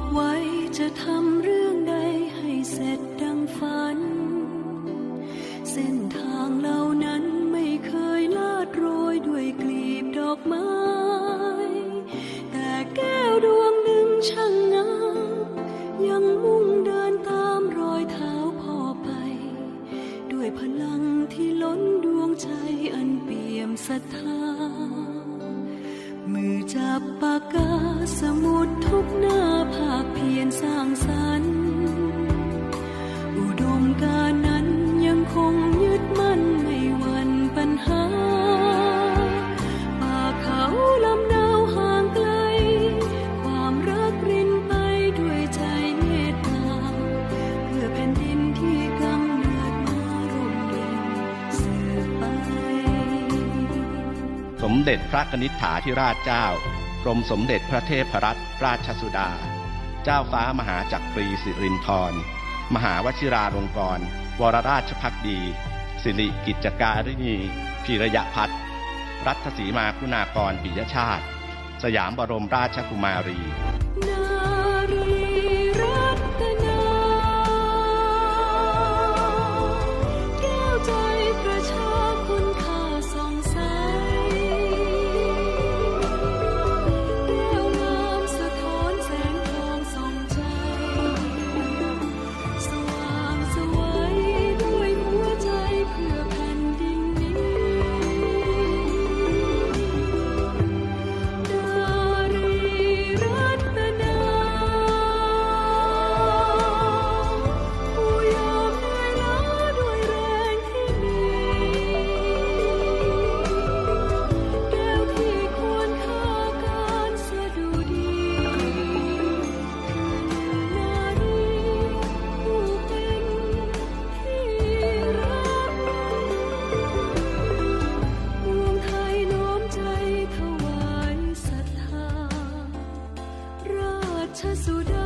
บอกไว้จะทำเรื่องใดให้เสร็จดังฝัน เส้นทางเหล่านั้นไม่เคยลาดโรยด้วยกลีบดอกไม้ แต่แก้วดวงหนึ่งช่างงามยังมุ่งเดินตามรอยเท้าพ่อไป ด้วยพลังที่ล้นดวงใจอันเปี่ยมศรัทธา มือจับปากกาสมุดทุกหน้าภาคเพียรสร้างสรรค์ มเด็จพระกนิษฐาธิราชเจ้ากรมสมเด็จพระเทพรัตนราชสุดา เจ้าฟ้ามหาจักรีสิรินธรมหาวชิราลงกรณวรราชพักดี สิริกิจการิณีพีระยะพัฒน์รัฐสีมาคุณากรปิยชาติ สยามบรมราชกุมารี ถวา